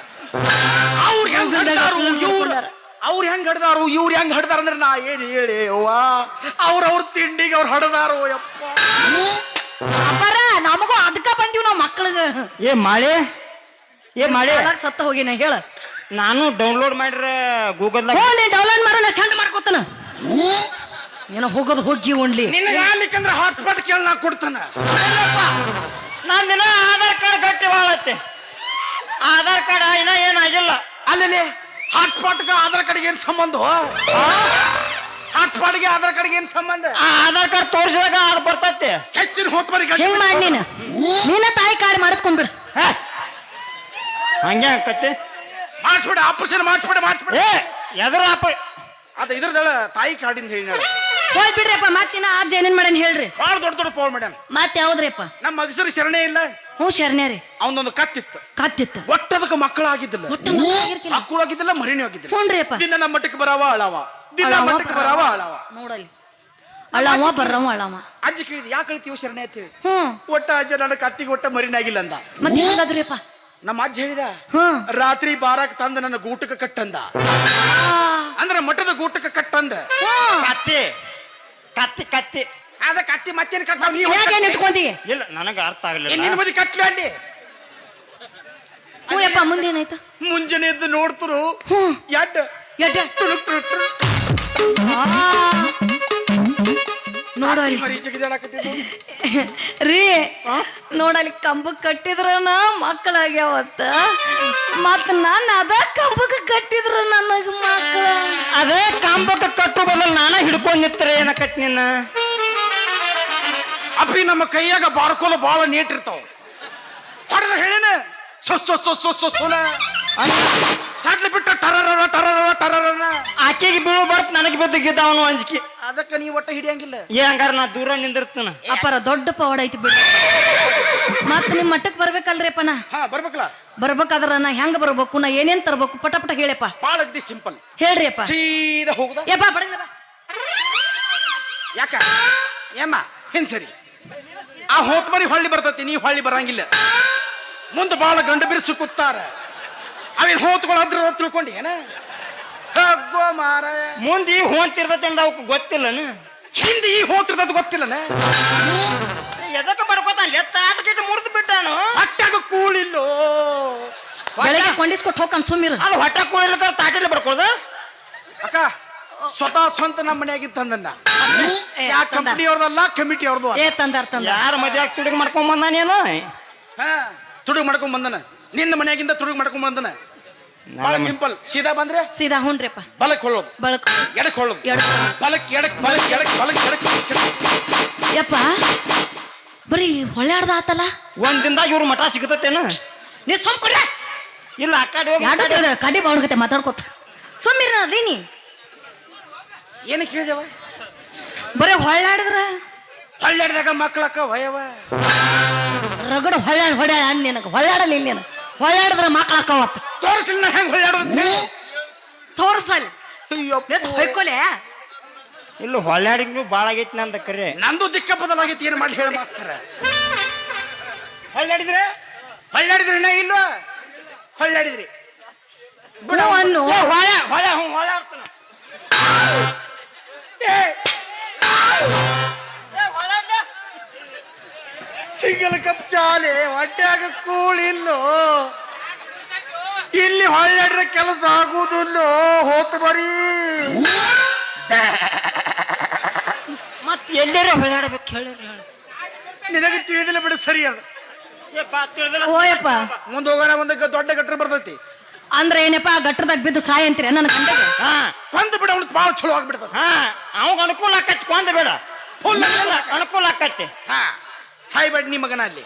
ಅವ್ರು ಹೆಂಗ್ ಹಡ್ದಾರು? ಇವ್ರು ಅವ್ರು ಹೆಂಗ್ ಹಡ್ದಾರು? ಇವ್ರು ಹೆಂಗ್ ಹಡ್ದಾರ ಅಂದ್ರೆ ನಾ ಏನ್ ಹೇಳಿ ಅವ್ವ ಅವ್ರ ಅವ್ರ ತಿಂಡಿಗೆ ಅವ್ರು ಹಡ್ದಾರು ಯಪ್ಪ. ಅಪ್ಪರ ನಮಗೂ ಅದಕ್ಕ ಬಂದೀವಿ ನಾವು ಮಕ್ಳಿಗೆ. ಏ ಮಾಳೆ. ಏ ಮಾಳೆ. ಸತ್ತ ಹೋಗಿನ ಹೇಳ. ನಾನು ಡೌನ್ಲೋಡ್ ಮಾಡ್ರೆ ಗೂಗಲ್ದಾಗ ಹ್ಞೂ ನೀನ್ ಡೌನ್ಲೋಡ್ ಮಾಡೋಣ ಸೆಂಡ್ ಮಾಡ್ಕೊತಾನ. ಏನೋ ಹೋಗೋದು ಹೋಗಿ ಉಣ್ಲಿ ನಿನಗೆ ಆಗ್ಲಿಕ್ಕಂದ್ರೆ ಹಾಟ್ಸ್ಪಾಟ್ ಕೇಳಿ ನಾ ಕೊಡ್ತಾನ. ನಾನು ದಿನ ಆಧಾರ್ ಕಾರ್ಡ್ ಗಟ್ಟಿ ಬಾಳತ್ತೆ. ಆಧಾರ್ ಕಾರ್ಡ್ ಇನ್ನ ಏನಾಗಿಲ್ಲ ಅಲ್ಲಿ ಹಾಟ್ಸ್ಪಾಟ್ಗೆ ಆಧಾರ್ ಕಾರ್ಡ್ಗೆ ಏನು ಸಂಬಂಧ? ಹಾಟ್ಸ್ಪಾಟ್ಗೆ ಆಧಾರ್ ಕಾರ್ಡ್ಗೆ ಏನು ಸಂಬಂಧ? ಆ ಆಧಾರ್ ಕಾರ್ಡ್ ತೋರಿಸಿದಾಗ ಅದು ಬರ್ತೈತಿ. ಹೆಚ್ಚಿನ ಹೋತ್ ಬರೀ ಹೆಂಗ್ ಮಾಡಿ ನೀನು? ನೀನ ತಾಯಿ ಕಾರ್ಡ್ ಮಾಡಿಸ್ಕೊಂಡ್ಬಿಡು ಹೇ. ಹಂಗೆ ಆಕತಿ ಮಾಡಿಸ್ಬಿಡ ಆಪರೇಷನ್ ಮಾಡಿಸ್ಬಿಡ ಮಾಡಿಸ್ಬಿಡ. ಏ ಎದ್ರ ಅಪ್ಪ ಅದ ಇದ್ರದಳ ತಾಯಿ ಕಾರ್ಡಿಂದ ಹೇಳಿ ಹೋಯ್ ಬಿಡ್ರಿಪ್ಪ ಮತ್ತಿನ ಅಜ್ಜ ಏನೇನ್ ಮಾಡ್ಯಾನ ಹೇಳ್ರಿ. ಬಾಳ ದೊಡ್ಡ ದೊಡ್ಡ ಫೋನ್ ಮಾಡ್ಯಾನ. ಮತ್ತೆ ಯಾವ್ದ್ರಿಪ್ಪ? ನಮ್ಮ ಮಗಸರು ಶರಣೆ ಇಲ್ಲ. ಹ್ಞೂ ಶರಣೆ ರೀ. ಅವನೊಂದು ಕತ್ತಿತ್ತು. ಕತ್ತಿತ್ತು. ಒಟ್ಟದಕ್ಕೆ ಮಕ್ಕಳು ಆಗಿದ್ದಿಲ್ಲ ಮಕ್ಕಳು ಆಗಿದ್ದಿಲ್ಲ. ಮರಿಣಿ ಆಗಿದ್ದಿಲ್ಲ ಹ್ಞೂನ್ರಿಪ್ಪ ದಿನ ನಮ್ಮ ಮಟ್ಟಕ್ಕೆ ಬರಾವ ಅಳವ. ದಿನ ಅಳವ ಮಟ್ಟಕ್ಕೆ ಬರಾವ. ಅಳವ. ನೋಡಲಿ ಅಳವ ಬರ್ರವ ಅಳವ. ಅಜ್ಜಿ ಕೇಳಿದ್ ಯಾಕೆ ಕಳಿತೀವಿ ಶರಣೆ ಅಂತ ಹೇಳಿ. ಹ್ಮ್ ಒಟ್ಟ ಅಜ್ಜ ನನ್ನ ಕತ್ತಿಗೆ ಒಟ್ಟ ಮರಿನಾಗಿಲ್ಲ ಅಂದ. ಮತ್ತೆ ಹೆಂಗಾದ್ರಿಪ್ಪ ನಮ್ಮ ಅಜ್ಜ ಹೇಳಿದ ಹ್ಮ್ ರಾತ್ರಿ ಬಾರಕ್ ತಂದ ನನ್ನ ಗೂಟಕ್ಕೆ ಕಟ್ಟಂದ. ಅಂದ್ರೆ ಮಠದ ಗೂಟಕ್ಕೆ ಕಟ್ಟಂದ. ಹ್ಮ್ ಕತ್ತಿ ಕತ್ತಿ ಕತ್ತಿ. ಅದ ಕತ್ತಿ ಮತ್ತೆ ಕಟ್ಟಾವ ನೀ ಹೇಗೇನ್ ಇಟ್ಕೊಂಡಿ ಇಲ್ಲ ನನಗೆ ಅರ್ಥ ನಿನ್ನ ಆಗ್ಲಿಲ್ಲ ಮದಿ ಕಟ್ಲಿ ಅಲ್ಲಿ? ಮುಂದೇನಾಯ್ತು ಮುಂಜಾನೆ ಎದ್ದು ನೋಡ್ತರು. ಎಡ್ ಎಡ್ ಮರಿ ಜಗದಾಡಕತ್ತಿದ್ದು ರೀ ನೋಡಲಿ ಕಂಬ ಕಟ್ಟಿದ್ರನ ಮಕ್ಕಳಾಗ್ಯಾವತ್ತ ಮತ್ ನಾನು ಅದ ಕಂಬಕ್ಕೆ ಕಟ್ಟಿದ್ರ ನನಗ ಮಕ್ಕಳ ಅದೇ ಕಂಬಕ್ಕೆ ಕಟ್ಟು ಬದಲು ನಾನ ಹಿಡ್ಕೊಂಡ್ ನಿತ್ರ ಏನ ಕಟ್ ನಿನ್ನ? ಅಪ್ಪಿ ನಮ್ಮ ಕೈಯಾಗ ಬಾರ್ಕೋಲು ಬಾಳ ನೀಟ್ ಇರ್ತಾವ. ಹೊಡೆದ ಹೇಳಿನ? ಸೊ ಸೊ ಸೊ ಸೊ ಸೊ ಸೊನ ಸಡ್ಲ ಬಿಟ್ಟ ಟರರ ಟರರ ಟರರ ಆಕೆಗೆ ಬೀಳು ಬರ್ತ ನನಗೆ ಬಿದ್ದ ಅವನು ಅಂಜಿಕೆ. ಅದಕ್ಕ ನೀ ಒಟ್ಟ ಹಿಡಿಯಂಗಿಲ್ಲ. ಏ ಹಂಗಾರ ನಾ ದೂರ ನಿಂದಿರ್ತಾನ. ಅಪ್ಪರ ದೊಡ್ಡ ಪವಾಡ ಐತಿ ಬಿಡಿ. ಮತ್ ನಿಮ್ ಮಟ್ಟಕ್ ಬರ್ಬೇಕಲ್ರಿ ಅಪ್ಪ ನಾ ಹಾ ಬರ್ಬೇಕಲ್ಲ. ಬರ್ಬೇಕಾದ್ರ ನಾ ಹೆಂಗ ಬರ್ಬೇಕು? ನಾ ಏನೇನ್ ತರ್ಬೇಕು? ಪಟ ಪಟ ಹೇಳಪ್ಪ. ಬಾಳ ಅಗ್ದಿ ಸಿಂಪಲ್. ಹೇಳ್ರಿ ಅಪ್ಪ. ಸೀದಾ ಹೋಗುದ? ಯಪ್ಪ ಬಡಂಗ ಬಾ. ಯಾಕ? ಏಮ್ಮ ಹಿಂದ್ ಸರಿ. ಆ ಹೋತ್ ಬರಿ ಹೊಳ್ಳಿ ಬರ್ತತಿ ನೀ ಹೊಳ್ಳಿ ಬರಂಗಿಲ್ಲ. ಮುಂದೆ ಬಾಳ ಗಂಡ ಬಿರುಸು ಕೂತಾರ. ಅವೇನ್ ಹೋತ್ಗಳು ಅದ್ರ ತಿಳ್ಕೊಂಡಿ ಏನ? ಹಗ್ಗೋ ಮಾರ ಮುಂದೆ ಈ ಹೋಂತಿರ್ತೈತೆ ಅಂದ ಅವಕ್ಕೆ ಗೊತ್ತಿಲ್ಲನು? ಹಿಂದೆ ಈ ಹೋತಿರ್ತದ ಗೊತ್ತಿಲ್ಲನ? ಎದಕ್ಕೆ ಬರ್ಕೋತಾನ? ಗಿಟ್ಟ ಮುರಿದು ಬಿಟ್ಟಾನು? ಅಟ್ಟಾಗ ಕೂಳಿಲ್ಲೋ. ಬೆಳಗ್ಗೆ ಕೊಂಡಿಸ್ಕೊಟ್ಟು ಸುಮ್ಮಿರ ಸುಮ್ಮಿರು ಅಲ್ಲಿ ಹೊಟ್ಟೆ ಕೂಳಿಲ್ಲ ತಾಟಿಲ್ಲ ಬರ್ಕೊಳ್ದ ಅಕ್ಕ ಸ್ವತಃ ಸ್ವಂತ ನಮ್ಮ ಮನೆಯಾಗಿ ತಂದನ್ನ. ಯಾ. ಕಂಪನಿ ಅವ್ರದಲ್ಲ ಕಮಿಟಿ ಅವ್ರದ್ದು ಏ ತಂದಾರ ತಂದ ಯಾರ ಮದ್ವೆ ಆಗಿ ತುಡುಗ್ ಮಾಡ್ಕೊಂಡ್ ಬಂದಾನೇನು ಹಾ ತುಡುಗ್ ಮಾಡ್ಕೊಂಡ್ ಬಂದನ ನಿನ್ನ ಮನೆಯಾಗಿಂದ ತುಡುಗ್ ಮಾಡ್ಕೊಂಡ್ ಬಂದನ ಬಹಳ ಸಿಂಪಲ್. ಸೀದಾ ಬಂದ್ರೆ? ಸೀದಾ ಹುಣ್ರಿಪ್ಪ. ಬಲಕ್ ಹೊಳ್ಳೋದು. ಬಳಕ ಎಡಕ್ ಹೊಳ್ಳೋದು. ಎಡಕ್ ಬಲಕ್ ಎಡಕ್ ಬಲಕ್ ಎಡಕ್ ಬಲಕ್ ಎಡಕ್ ಯಪ್ಪ ಬರೀ ಹೊಳ್ಯಾಡ್ದ ಆತಲ್ಲ ಒಂದ್ ದಿನದಾಗ ಇವ್ರ ಮಠ ಸಿಗತೈತೇನು? ನೀ ಸುಮ್ ಕೊಡ್ರೆ. ಇಲ್ಲ ಆ ಕಡೆ ಹೋಗಿ ಯಾರು ಕಡೆ- ಕಡಿ ಬಾಡ್ಕತೆ ಮಾತಾಡ್ಕೊತ. ಸುಮ್ಮಿರ ನೀ ಏನಕ್ಕೆ ಕೇಳಿದೆವ? ಬರೀ ಹೊಳ್ಳಾಡಿದ್ರ ಹೊಳ್ಳಾಡ್ದಾಗ ಮಕ್ಕಳಕ್ಕ ವಯವ. ರಗಡ ಹೊಳ್ಳಾಡ್ ಹೊಡ್ಯಾಡ ಅನ್ ನಿನಗೆ. ಹೊಳ್ಳಾಡಲಿ ಇಲ್ಲಿ ನೀನು. ಹೊಳ್ಳಾಡಿದ್ರ ಮಕ್ಳ ಹಾಕವತ್ತ. ತೋರಿಸ್ಲಿಲ್ಲ ಹೆಂಗ್ ಹೊಳ್ಳಾಡೋದು ತೋರ್ಸಲ್. ಹೊಯ್ಕೊಲೆ. ಇಲ್ಲ ಹೊಳ್ಯಾಡಿಂಗ್ ಭಾಳ ಆಗೈತಿ ನಂದ ಕರೆ. ನಂದು ದಿಕ್ಕ ಬದಲಾಗೈತಿ ಏನ್ ಮಾಡಿ ಹೇಳಿ ಮಾಸ್ತರ. ಹೊಳ್ಳಾಡಿದ್ರೆ ಹೊಳ್ಳಾಡಿದ್ರಿ ನಾ ಇಲ್ಲ? ಹೊಳ್ಳಾಡಿದ್ರಿ ಬಿಡವನ್ನು ಹೊಳ ಹೊಳ ಹ್ಞೂ ಹೊಳ್ಯಾಡ್ತಾನ ಏ, ಸಿಂಗಲ್ ಕಪ್ ಚಾಲೆ ಹೊಟ್ಟೆಯಾಗ ಕೂಳಿಲ್ಲೋ. ಇಲ್ಲಿ ಹೊಳ್ಳಾಡ್ರೆ ಕೆಲಸ ಆಗುದಿಲ್ಲೋ ಹೋತ ಬರೀ. ಮತ್ ಎಲ್ಲರ ಹೊಳ್ಳಾಡ್ಬೇಕು ಹೇಳಿರಿ ಹೇಳಿ. ನಿನಗೆ ತಿಳಿದಿಲ್ಲ ಬಿಡು ಸರಿ ಅದು. ಓಯಪ್ಪ ಮುಂದೆ ಹೋಗೋಣ ಒಂದು ದೊಡ್ಡ ಗಟ್ಟರ್ ಬರ್ತೈತಿ. ಅಂದ್ರೆ ಏನಪ್ಪ ಗಟ್ಟರದಾಗ ಬಿದ್ದು ಸಾಯ ಅಂತೀರ ನನ್ನ ಗಂಡಗೆ? ಹಾ ಕೊಂದ್ ಬಿಡ ಅವ್ನು ಭಾಳ ಚಲೋ ಆಗ್ಬಿಡ್ತದ. ಹಾ ಅವಾಗ ಅನುಕೂಲ ಆಕೈತಿ ಕೊಂದ ಬೇಡ. ಫುಲ್ ಅನುಕೂಲ ಆಕೈತಿ. ಹಾ. ಸಾಯ್ಬೇಡ ನೀ ಮಗನ ಅಲ್ಲಿ.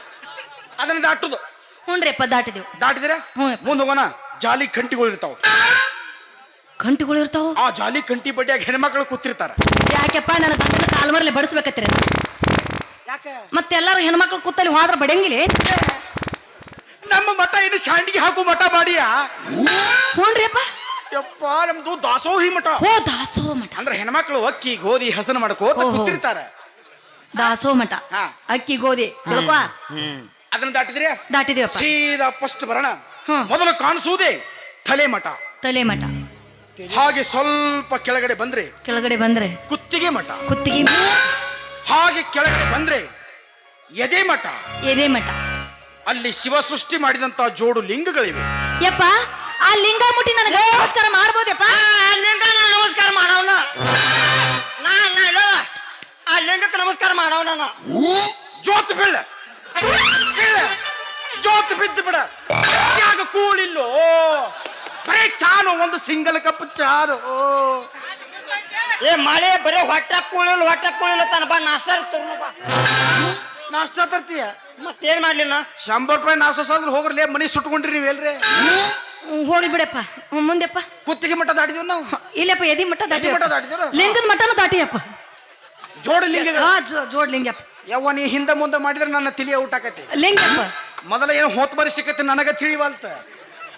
ಅದನ್ನ ದಾಟುದು. ಹ್ಞೂನ್ರಿಪ್ಪ ದಾಟಿದೆವು. ದಾಟಿದ್ರೆ ಹ್ಞೂ ಮುಂದೆ ಹೋಗೋಣ ಜಾಲಿ ಕಂಟಿಗಳು ಇರ್ತಾವ. ಕಂಟಿಗಳು ಇರ್ತಾವ? ಆ ಜಾಲಿ ಕಂಟಿ ಬಡ್ಡಿಯಾಗ ಹೆಣ್ಮಕ್ಳು ಕೂತಿರ್ತಾರ. ಯಾಕೆಪ್ಪ ನನ್ನ ಗಂಡನ ಕಾಲ್ ಮರಲಿ ಬಡಿಸ್ಬೇಕತ್ತೀರ? ಯಾಕೆ? ಮತ್ತೆ ಎಲ್ಲಾರು ಹೆಣ್ಮಕ್ಳು ಕೂತಲ್ಲಿ ಹೋದ್ರ ಬಡಂಗಿಲಿ? ನಮ್ಮ ಮಠ ಇನ್ನು ಶಾಂಡಿಗೆ ಹಾಕು ಮಠ ಮಾಡಿಯಾ? ಹ್ಞೂನ್ರಿಪ್ಪ ಯಪ್ಪ ನಮ್ದು ದಾಸೋಹಿ ಮಠ. ಓ ದಾಸೋ ಮಠ. ಅಂದ್ರೆ ಹೆಣ್ಮಕ್ಳು ಅಕ್ಕಿ ಗೋಧಿ ಹಸನ ಮಾಡ್ಕೋತ ಕೂತಿರ್ತಾರ. ದಾಸೋ ಮಠ ಅಕ್ಕಿ ಗೋಧಿ ತಿಳ್ಕೊ? ಅದನ್ನ ದಾಟಿದ್ರೆ ದಾಟಿದೀವಪ್ಪ ಸೀದಾ ಫಸ್ಟ್ ಬರೋಣ. ಮೊದಲು ಕಾಣಿಸುವುದೇ ತಲೆ ಮಠ ತಲೆ ಮಠ ಹಾಗೆ ಸ್ವಲ್ಪ ಕೆಳಗಡೆ ಬಂದ್ರೆ ಕೆಳಗಡೆ ಬಂದ್ರೆ ಕುತ್ತಿಗೆ ಮಠ. ಕುತ್ತಿಗೆ ಹಾಗೆ ಕೆಳಗಡೆ ಬಂದ್ರೆ ಎದೆ ಮಠ. ಎದೆ ಮಠ. ಅಲ್ಲಿ ಶಿವ ಸೃಷ್ಟಿ ಮಾಡಿದಂತ ಜೋಡು ಲಿಂಗಗಳಿವೆ. ಯಪ್ಪ ಆ ಲಿಂಗ ಮುಟ್ಟಿ ನನಗೆ ನಮಸ್ಕಾರ ಮಾಡ್ಬೋದಪ್ಪ? ಆ ಲಿಂಗ ನಮಸ್ಕಾರ ಮಾಡವನ ನಾ ನಾ ಇಲ್ಲ ಆ ಲಿಂಗಕ್ಕೆ ನಮಸ್ಕಾರ ಮಾಡವ ನಾನು? ಜೋತ್ ಬೀಳ. ಜೋತ್ ಬಿದ್ದು ಬಿಡ. ಯಾಕ ಕೂಳಿಲ್ಲೋ? ಬರೇ ಚಾನು ಒಂದು ಸಿಂಗಲ್ ಕಪ್ ಚಾನು ಏ ಮಳೆ ಬರೇ ಹೊಟ್ಟೆ ಕೂಳಿಲ್ಲ ಹೊಟ್ಟೆ ಕೂಳಿಲ್ಲ ತಾನ. ಬಾ ನಾಷ್ಟ ತರ್ನು ಬಾ. ನಾಷ್ಟ ತರ್ತೀಯ? ಮತ್ತೇನ್ ಮಾಡ್ಲಿ ನಾ ಶಂಬರ್ ರೂಪಾಯಿ ನಾಷ್ಟ ಸಾದ್ರೆ ಹೋಗ್ರಲೇ ಮನಿ ಸುಟ್ಕೊಂಡ್ರಿ ನೀವು ಎಲ್ರಿ. ಹೋಗ್ಲಿ ಬಿಡಪ್ಪ. ಮುಂದೆಪ್ಪ. ಕುತ್ತಿಗೆ ಮಠ ದಾಟಿದೀವಿ ನಾವು? ಇಲ್ಲಪ್ಪ ಎದಿ ಮಠ ದಾಟಿ ಮಠ ದಾಟಿದ್ರು ಲಿಂಗದ ಮಠನು ದಾಟಿಯಪ್ಪ. ಜೋಡು ಜೋಡಲಿಂಗ ಹಾ ಜೋ ಜೋಡ್ ಯವ್ವ ನೀ ಹಿಂದೆ ಮುಂದೆ ಮಾಡಿದ್ರೆ ನನ್ನ ತಿಳಿಯ ಊಟ ಆಕತಿ. ಲಿಂಗಪ್ಪ. ಮೊದಲ ಏನು ಹೋತ್ ಬರಿ ಸಿಕ್ಕತ್ತೆ ನನಗ ತಿಳಿವಲ್ತ.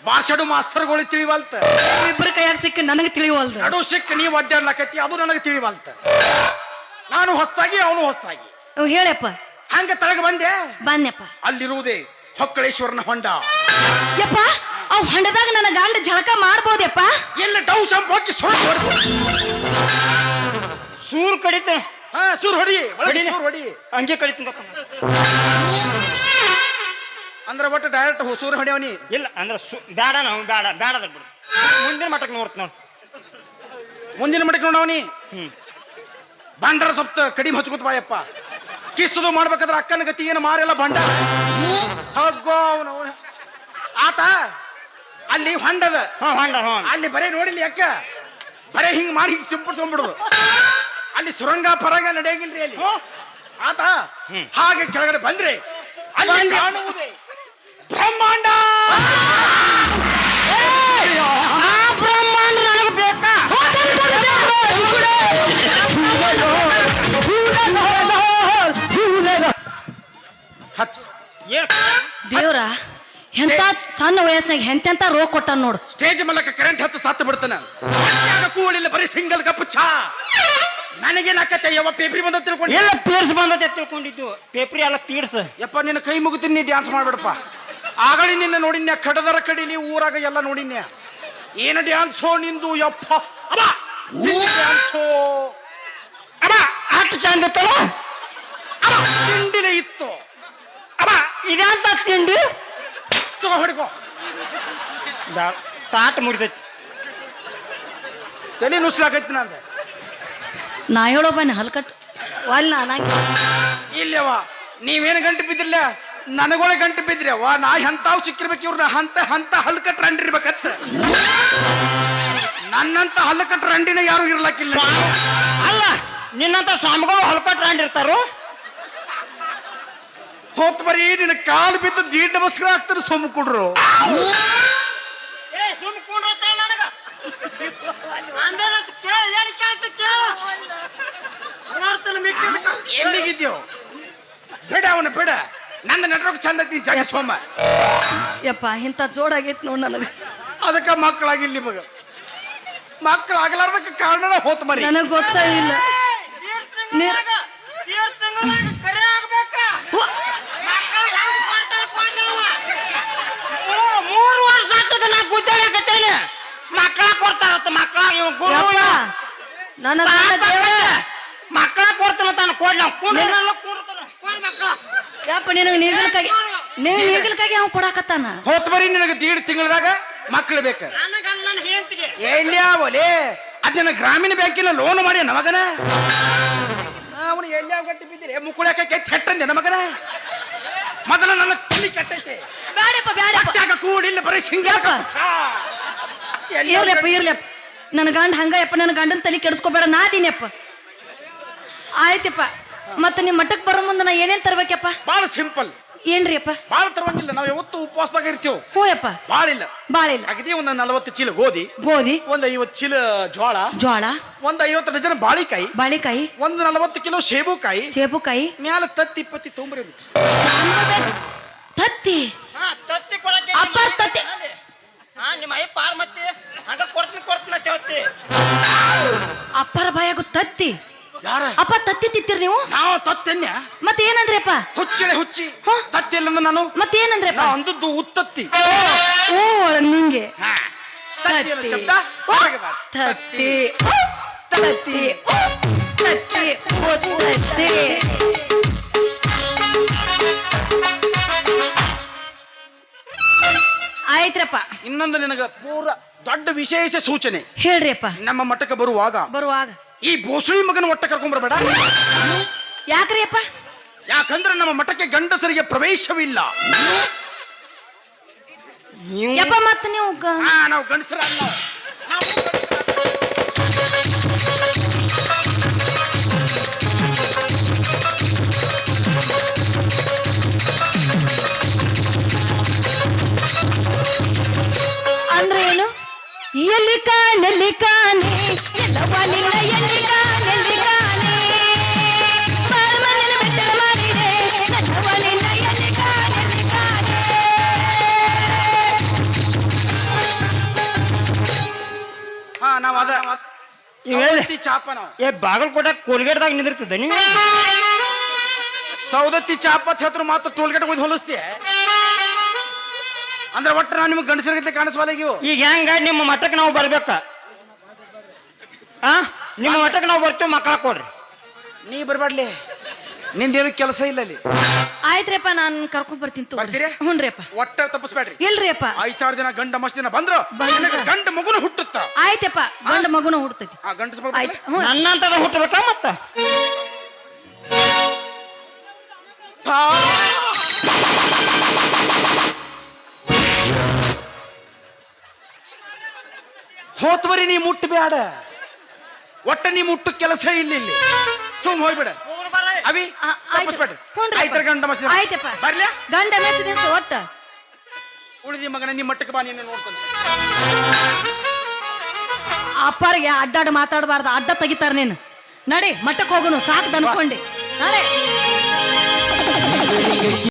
ಬಾರ್ಷಡು ಮಾಸ್ತರ್ಗಳು ತಿಳಿವಲ್ತ. ಇಬ್ಬರ ಕೈಯಾಗ ಸಿಕ್ಕ ನನಗೆ ತಿಳಿವಲ್ದು. ನಡು ಸಿಕ್ಕ ನೀವು ಒದ್ದಾಡ್ಲಕತ್ತಿ ಅದು ನನಗೆ ತಿಳಿವಲ್ತ. ನಾನು ಹೊಸ್ತಾಗಿ ಅವನು ಹೊಸ್ತಾಗಿ. ಅವ್ ಹೇಳಪ್ಪ. ಹಂಗ ತಳಗ ಬಂದೆ? ಬನ್ಯಪ್ಪ ಅಲ್ಲಿರುವುದೇ ಹೊಕ್ಕಳೇಶ್ವರನ ಹೊಂಡ. ಯಪ್ಪ ಅವ್ ಹೊಂಡದಾಗ ನನ್ನ ಗಂಡ ಜಳಕ ಮಾಡ್ಬೋದಪ್ಪ ಎಲ್ಲ ಡೌ ಶಾಂಪ್ ಹಾಕಿ ಸುರ ಸೂರ್ ಕಡಿತ ಹಾ ಸುರ್ ಹೊಡಿ ಹೊಡಿನೆ. ಸುರ್ ಹೊಡಿ. ಹಂಗೆ ಕಡಿತ ಅಂದ್ರೆ ಒಟ್ಟು ಡೈರೆಕ್ಟ್ ಸೂರ್ ಹೊಡಿಯವನಿ ಇಲ್ಲ ಅಂದ್ರೆ ಸು ಬೇಡ ನಾವು ಬೇಡ ಬೇಡದ ಬಿಡು. ಮುಂದಿನ ಮಟ್ಟಕ್ಕೆ ನೋಡ್ತ ನೋಡ್. ಮುಂದಿನ ಮಠಕ್ಕೆ ನೋಡವನಿ ಹ್ಮ್. ಬಂಡರ ಸಪ್ತ ಕಡಿಮೆ ಹಚ್ಕೊತ ಬಾಯಪ್ಪ. ಕಿಸ್ಸದು ಮಾಡ್ಬೇಕಾದ್ರೆ ಅಕ್ಕನ ಗತಿ ಏನು ಮಾರೆಲ್ಲ ಬಂಡ ಹಗ್ಗೋ ಅವ್ನು. ಅವ್ನು. ಆತ ಅಲ್ಲಿ ಹೊಂಡದ. ಹಾ ಹೊಂಡ ಹ್ಞೂ ಅಲ್ಲಿ ಬರೇ ನೋಡಿಲಿ ಅಕ್ಕ. ಬರೇ ಹಿಂಗ್ ಮಾಡಿ ಹಿಂಗ್ ಸಿಂಪಡಿಸ್ಕೊಂಡ್ಬಿಡುದು. ಅಲ್ಲಿ ಸುರಂಗ ಪರಂಗ ನಡೆಯಂಗಿಲ್ರಿ ಅಲ್ಲಿ. ಆತ ಹಾಗೆ ಕೆಳಗಡೆ ಬಂದ್ರೆ ಅಲ್ಲಿ. ಕಾಣುವುದೇ ಬ್ರಹ್ಮಾಂಡ. ಆ ಬ್ರಹ್ಮಾಂಡ ನನಗೆ ಬೇಕಾ ಹಚ್ಚ. ಏ ದೇವ್ರ ಎಂತ ಸಣ್ಣ ವಯಸ್ಸಿನಾಗ ಎಂತೆಂತ ರೋಗ ಕೊಟ್ಟ ನೋಡು. ಸ್ಟೇಜ್ ಮೂಲಕ ಕರೆಂಟ್ ಹತ್ತು ಸತ್ತು ಬಿಡ್ತಾನ. ಕೂಳಿಲ್ಲ ಬರೀ ಸಿಂಗಲ್ ಕಪ್ ಚಾ. ನನಗೇನ್ ಆಕತ್ತೆ ಯವ್ವ ಪೇಪ್ರಿ ಬಂದ ತಿಳ್ಕೊಂಡು ಎಲ್ಲ ಪೀರ್ಸ್ ಬಂದತೆ ತಿಳ್ಕೊಂಡಿದ್ದು. ಪೇಪ್ರಿ ಎಲ್ಲ ಪೀರ್ಸ್ ಯಪ್ಪ ನಿನ್ನ ಕೈ ಮುಗಿತೀನಿ ನೀ ಡ್ಯಾನ್ಸ್ ಮಾಡ್ಬೇಡಪ್ಪ. ಆಗಲಿ ನಿನ್ನ ನೋಡಿನ್ಯ ಕಡದರ ಕಡಿಲಿ ಊರಾಗ ಎಲ್ಲ ನೋಡಿನ್ಯ. ಏನು ಡ್ಯಾನ್ಸೋ ನಿಂದು ಯಪ್ಪ. ಅಮ್ಮ ಡ್ಯಾನ್ಸೋ ಅಬ್ಬ! ಅಷ್ಟು ಚಂದ ಇತ್ತಲ್ಲ? ಅಬ್ಬ ತಿಂಡಿಲೆ ಇತ್ತು. ಅಮ್ಮ ಇದೆಂತ ತಿಂಡಿ? ತಗೋ ಹೊಡ್ಕೋ. ದಾ- ತಾಟ್ ಮುರಿದೈತಿ. ತಲೆ ನುಸ್ಲಾಕೈತಿ ನಂದೆ. ನಾ ಹೇಳೋ ಬನ್ನಿ ಹಲ್ಕಟ್ ವಾಲ್ ಇಲ್ಲವ ನೀವೇನು ಗಂಟು ಬಿದ್ದಿರ್ಲ? ನನಗೊಳ ಗಂಟು ಬಿದ್ರಿ ಅವ್ವ. ನಾ ಎಂತಾವ್ ಸಿಕ್ಕಿರ್ಬೇಕು ಇವ್ರನ್ನ ಹಂತ ಹಂತ ಹಲ್ಕಟ್ ರಂಡಿರ್ಬೇಕತ್ತ ನನ್ನಂತ ಹಲ್ಕಟ್ ರಂಡಿನ ಯಾರು ಇರ್ಲಕ್ಕಿಲ್ಲ. ಅಲ್ಲ ನಿನ್ನಂತ ಸ್ವಾಮಿಗಳು ಹಲ್ಕಟ್ ಅಂಡಿರ್ತಾರು? ಹೋತ್ ಬರೀ ನಿನ್ನ ಕಾಲು ಬಿದ್ದು ದೀಡ್ ನಮಸ್ಕಾರ ಆಗ್ತಾರೆ ಸುಮ್ ಕೊಡ್ರು ಎಲ್ಲಿಗಿದ್ಯೋ ಬೇಡ ಅವನ ಬೇಡ ನನ್ನ ನೆಟ್ವರ್ಕ್ ಚಂದ ಐತಿ ಜಾಗ ಸೋಮ ಯಪ್ಪ ಇಂಥ ಜೋಡಾಗೈತಿ ನೋಡ್ ನನಗೆ ಅದಕ್ಕ ಮಕ್ಕಳಾಗಿಲ್ಲ ನಿಮಗ ಮಕ್ಕಳಾಗಲಾರ್ದಕ್ಕೆ ಕಾರಣ ಹೋತ್ ಮರಿ ನನಗೆ ಗೊತ್ತೇ ಇಲ್ಲ ನೀರ್- ಮಕ್ಕಳ ಕೊಡ್ತಾರತ್ತ ಮಕ್ಕಳ ಯಪ್ಪ ನನ್ನ ಗಂಡ ದೇವ್ರ. ಮಕ್ಕಳ ಕೊಡ್ತಾನ ತಾನು ಕೊಡ್ಲ ಅವ್ ಕುಂಡ್ರತಾನ ಕೊಡ್ ಮಕ್ಕಳ. ಯಪ್ಪ ನಿನಗೆ ನೀಗಲ್ಕಾಗಿ ನೀನು ನೀಗಲ್ಕಾಗಿ ಅವ್ನು ಕೊಡಾಕತ್ತಾನ? ಹೋತ್ ಬರಿ ನಿನಗೆ ದೀಡ್ ತಿಂಗಳದಾಗ ಮಕ್ಕಳು ಬೇಕ. ನನ್ನ ನನ್ನ ಹೆಂಡತಿಗೆ. ಎಲ್ಲಿಯ ಒಲೆ. ಅದನ್ನ ಗ್ರಾಮೀಣ ಬ್ಯಾಂಕಿನ ಲೋನ್ ಮಾಡಿ ನಮಗನ ಅವನು ಎಲ್ಲಿ ಗಟ್ಟಿ ಬಿದ್ದಿರಿ? ಮುಕ್ಕುಳಕ್ಕೆ ಕೆತ್ತಿ ಹೆಟ್ಟಂದೆ ನಮಗನ ಮೊದಲು ನನ್ನ ತಲೆ ಕೆಟ್ಟೈತೆ. ಬೇಡಪ್ಪ ಬೇಡಪ್ಪ ಕೂಡಿಲ್ಲ ಬರೀ ಸಿಂಗ? ಇರ್ಲಪ್ಪ ಇರ್ಲಪ್ಪ ನನ್ನ ಗಂಡ ಹಂಗಯಪ್ಪ ನನ್ನ ಗಂಡನ ತಲೆ ಕೆಡಿಸ್ಕೋಬೇಡ ನಾ ಅದೀನಪ್ಪ ಆಯ್ತಪ್ಪ. ಮತ್ತೆ ನಿಮ್ಮ ಮಠಕ್ಕೆ ಬರೋ ಮುಂದೆ ನಾ ಏನೇನ್ ತರ್ಬೇಕಪ್ಪ? ಬಹಳ ಸಿಂಪಲ್. ಏನ್ರಿ ಅಪ್ಪ? ಬಾಳ ತರವಂಗಿಲ್ಲ. ನಾವು ಯಾವತ್ತು ಉಪವಾಸದಾಗ ಇರ್ತೀವಿ. ಹ್ಞೂ ಅಪ್ಪ ಬಾಳ ಇಲ್ಲ. ಬಾಳಿಲ್ಲ ಅಗದಿ ಒಂದು ನಲವತ್ತು ಚೀಲ ಗೋಧಿ ಗೋಧಿ. ಒಂದ್ ಐವತ್ತು ಚೀಲ ಜೋಳ ಜೋಳ ಒಂದ್ ಐವತ್ತು ಡಜನ್ ಬಾಳಿಕಾಯಿ ಬಾಳೆಕಾಯಿ. ಒಂದ್ ನಲವತ್ತು ಕಿಲೋ ಸೇಬುಕಾಯಿ. ಸೇಬುಕಾಯಿ. ಮ್ಯಾಲ ತತ್ತಿ ಪತ್ತಿ ತೊಂಬರಿ ತತ್ತಿ. ಹಾ ತತ್ತಿ ಕೊಡಕ್ಕೆ ಅಪ್ಪ ತತ್ತಿ. ಹಾ ನಿಮ್ಮ ಅಯ್ಯ ಪಾರ್ ಮತ್ತೆ? ಹಂಗ ಕೊಡ್ತೀನಿ ಕೊಡ್ತೀನಿ ಅಂತ ಹೇಳ್ತಿ. ಅಪ್ಪರ ಬಾಯಾಗು ತತ್ತಿ. ಯಾರ? ಅಪ್ಪ ತತ್ತಿ ತಿತ್ತಿರ್ ನೀವು? ನಾವು ತತ್ತೆನ್ಯ? ಮತ್ತೆ ಏನಂದ್ರಪ್ಪ ಹುಚ್ಚಿಳೆ ಹುಚ್ಚಿ. ಹ? ತತ್ತಿ ಇಲ್ಲಂದ ನಾನು? ಮತ್ತೆ ಏನಂದ್ರಪ್ಪ ನಾ ಅಂದದ್ದು ಉತ್ತತ್ತಿ. ಓ ನಿಂಗೆ. ಹಾ. ತತ್ತಿ ಅನ್ನೋ ತತ್ತಿ. ಶಬ್ದ? ಓ, ಹೊರಗೆ ಬಾ. ತತ್ತಿ. ಓ, ತತ್ತಿ. ಓ, ತತ್ತಿ. ಓ, ತತ್ತಿ. ಆಯ್ತ್ರಪ್ಪ. ಇನ್ನೊಂದು ನಿನಗ ಪೂರ ದೊಡ್ಡ ವಿಶೇಷ ಸೂಚನೆ. ಹೇಳ್ರಿ ಅಪ್ಪ ನಮ್ಮ ಮಠಕ್ಕೆ ಬರುವಾಗ ಬರುವಾಗ. ಈ ಬೋಸುಳಿ ಮಗನ ಒಟ್ಟ ಕರ್ಕೊಂಡ್ಬರ್ಬೇಡ ಯಾಕ್ರಿಯಪ್ಪ ಯಾಕಂದ್ರೆ ನಮ್ಮ ಮಠಕ್ಕೆ ಗಂಡಸರಿಗೆ ಪ್ರವೇಶವಿಲ್ಲ. ನೀವು ಯಪ್ಪ ಮತ್ತೆ ನೀವು ಗ- ಹಾ ನಾವು ಗಂಡಸರ ಅಲ್ಲ ಅಂದ್ರೆ ಸೌದತ್ತಿ ಚಾಪ ನಾವು ಏ ಬಾಗಲಕೋಟೆ ಕೋಲ್ಗೇಟ್ದಾಗ ನಿಂದಿರ್ತದೆ ನೀವು ಸೌದತ್ತಿ ಚಾಪ ಅಂತ ಹೇಳ್ತಾರೆ ಮಾತ್ರ ಟೋಲ್ಗೇಟ್ ಹೋಗಿ ಹೊಲಿಸ್ತೀಯ? ಅಂದ್ರೆ ಒಟ್ಟು ನಾನು ನಿಮ್ಗೆ ಗಂಡಸರಿಗೆ ಕಾಣಿಸ್ವಲ್ಲ ಇವು? ಈಗ ಹೆಂಗ? ನಿಮ್ಮ ಮಠಕ್ಕೆ ನಾವು ಬರ್ಬೇಕ. ಆ? ನಿಮ್ಮ ಮಠಕ್ಕೆ ನಾವು ಬರ್ತೀವಿ ಮಕ್ಕಳ ಕೊಡ್ರಿ. ನೀ ಬರ್ಬಾಡ್ಲಿ. ನಿಂದೇನು ಕೆಲಸ ಇಲ್ಲ ಅಲ್ಲಿ ಆಯ್ತ್ರಪ್ಪ ನಾನು ಕರ್ಕೊಂಡ್ ಬರ್ತೀನಿ ಬರ್ತೀರಿ? ಹ್ಞೂನ್ರಿ ಅಪ್ಪ ಒಟ್ಟ ತಪ್ಪಿಸ್ಬೇಡ್ರಿ. ಇಲ್ರಿಪ್ಪ. ಐತಾರು ದಿನ ಗಂಡ ಮಸ್ತ್ ದಿನ ಬಂದ್ರು. ಬಂದ್ರು. ನಿನಗೆ ಗಂಡ ಮಗುನ ಹುಟ್ಟುತ್ತ. ಆಯ್ತಪ್ಪ ಗಂಡ ಮಗುನ ಹುಡ್ತೈತಿ ಆ ಗಂಡ ಆಯ್ತು ಹ್ಞೂ. ನನ್ನಂತದ ಹುಟ್ಟಬೇಕಾ ಮತ್ತ? ಹೋತ್ವರಿ ನೀ ಮುಟ್ಟ ಬ್ಯಾಡ ಒಟ್ಟ ನೀ ಮುಟ್ಟು ಕೆಲಸ ಇಲ್ಲ ಇಲ್ಲಿ ಸುಮ್ ಹೋಗ್ಬಿಡ. ಅವಿ. ತಪ್ಪಿಸ್ಬೇಡ್ರಿ ಐತರ ಗಂಡ ದಿನ? ಆಯ್ತಪ್ಪ. ಬರ್ಲ್ಯಾ? ಗಂಡ ಮೆಚ್ಚ ದಿವಸ ಒಟ್ಟ ಉಳಿದಿ ಮಗನ ನಿಮ್ಮ ಮಟ್ಟಕ್ಕೆ ಬಾ ನೀನು ನೋಡ್ಕೊಂಡು ಅಪ್ಪರಿಗೆ ಅಡ್ಡಾಡ ಮಾತಾಡಬಾರ್ದು ಅಡ್ಡ ತೆಗಿತಾರ ನೀನು. ನಡಿ ಮಟ್ಟಕ್ಕೆ ಹೋಗುನು ಸಾಕು ಅನ್ಕೊಂಡಿ ನಡೆ.